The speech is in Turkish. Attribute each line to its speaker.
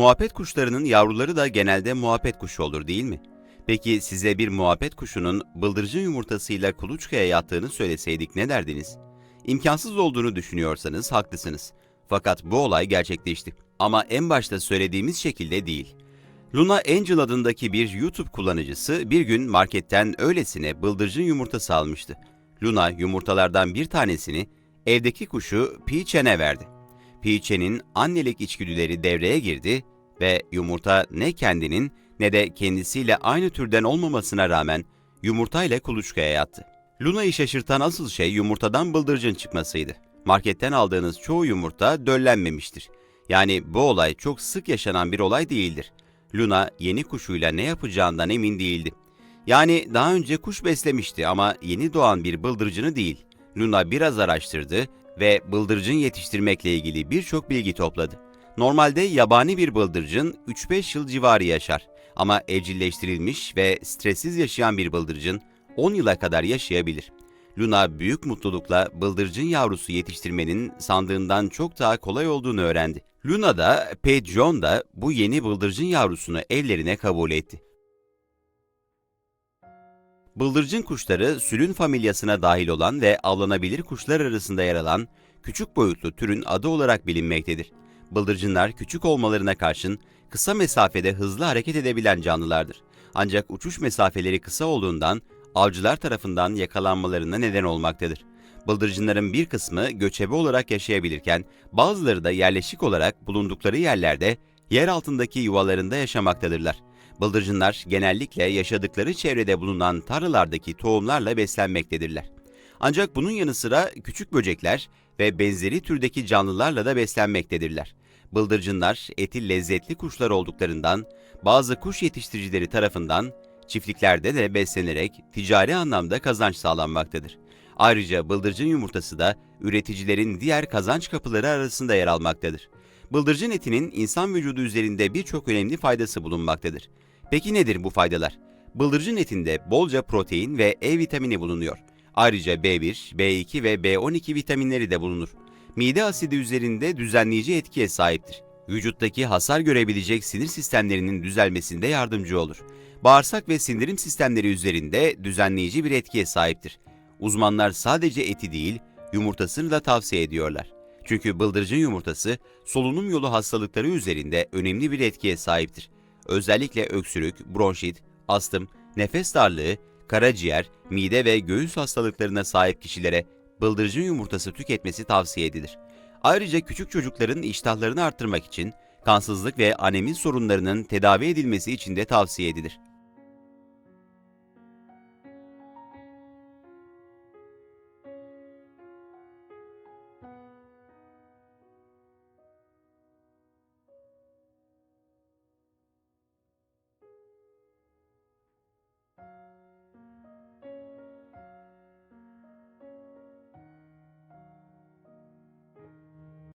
Speaker 1: Muhabbet kuşlarının yavruları da genelde muhabbet kuşu olur değil mi? Peki size bir muhabbet kuşunun bıldırcın yumurtasıyla kuluçkaya yattığını söyleseydik ne derdiniz? İmkansız olduğunu düşünüyorsanız haklısınız. Fakat bu olay gerçekleşti. Ama en başta söylediğimiz şekilde değil. Luna Angel adındaki bir YouTube kullanıcısı bir gün marketten öylesine bıldırcın yumurtası almıştı. Luna yumurtalardan bir tanesini evdeki kuşu Peach'e verdi. Peach'in annelik içgüdüleri devreye girdi ve yumurta ne kendinin ne de kendisiyle aynı türden olmamasına rağmen yumurtayla kuluçkaya yattı. Luna'yı şaşırtan asıl şey yumurtadan bıldırcın çıkmasıydı. Marketten aldığınız çoğu yumurta döllenmemiştir. Yani bu olay çok sık yaşanan bir olay değildir. Luna yeni kuşuyla ne yapacağından emin değildi. Yani daha önce kuş beslemişti ama yeni doğan bir bıldırcını değil. Luna biraz araştırdı ve bıldırcın yetiştirmekle ilgili birçok bilgi topladı. Normalde yabani bir bıldırcın 3-5 yıl civarı yaşar. Ama evcilleştirilmiş ve stressiz yaşayan bir bıldırcın 10 yıla kadar yaşayabilir. Luna büyük mutlulukla bıldırcın yavrusu yetiştirmenin sandığından çok daha kolay olduğunu öğrendi. Luna da, John da bu yeni bıldırcın yavrusunu evlerine kabul etti. Bıldırcın kuşları sülün familyasına dahil olan ve avlanabilir kuşlar arasında yer alan küçük boyutlu türün adı olarak bilinmektedir. Bıldırcınlar küçük olmalarına karşın kısa mesafede hızlı hareket edebilen canlılardır. Ancak uçuş mesafeleri kısa olduğundan avcılar tarafından yakalanmalarına neden olmaktadır. Bıldırcınların bir kısmı göçebe olarak yaşayabilirken bazıları da yerleşik olarak bulundukları yerlerde yer altındaki yuvalarında yaşamaktadırlar. Bıldırcınlar genellikle yaşadıkları çevrede bulunan tarlalardaki tohumlarla beslenmektedirler. Ancak bunun yanı sıra küçük böcekler ve benzeri türdeki canlılarla da beslenmektedirler. Bıldırcınlar eti lezzetli kuşlar olduklarından bazı kuş yetiştiricileri tarafından çiftliklerde de beslenerek ticari anlamda kazanç sağlanmaktadır. Ayrıca bıldırcın yumurtası da üreticilerin diğer kazanç kapıları arasında yer almaktadır. Bıldırcın etinin insan vücudu üzerinde birçok önemli faydası bulunmaktadır. Peki nedir bu faydalar? Bıldırcın etinde bolca protein ve E vitamini bulunuyor. Ayrıca B1, B2 ve B12 vitaminleri de bulunur. Mide asidi üzerinde düzenleyici etkiye sahiptir. Vücuttaki hasar görebilecek sinir sistemlerinin düzelmesinde yardımcı olur. Bağırsak ve sindirim sistemleri üzerinde düzenleyici bir etkiye sahiptir. Uzmanlar sadece eti değil, yumurtasını da tavsiye ediyorlar. Çünkü bıldırcın yumurtası solunum yolu hastalıkları üzerinde önemli bir etkiye sahiptir. Özellikle öksürük, bronşit, astım, nefes darlığı, karaciğer, mide ve göğüs hastalıklarına sahip kişilere bıldırcın yumurtası tüketmesi tavsiye edilir. Ayrıca küçük çocukların iştahlarını arttırmak için kansızlık ve anemi sorunlarının tedavi edilmesi için de tavsiye edilir.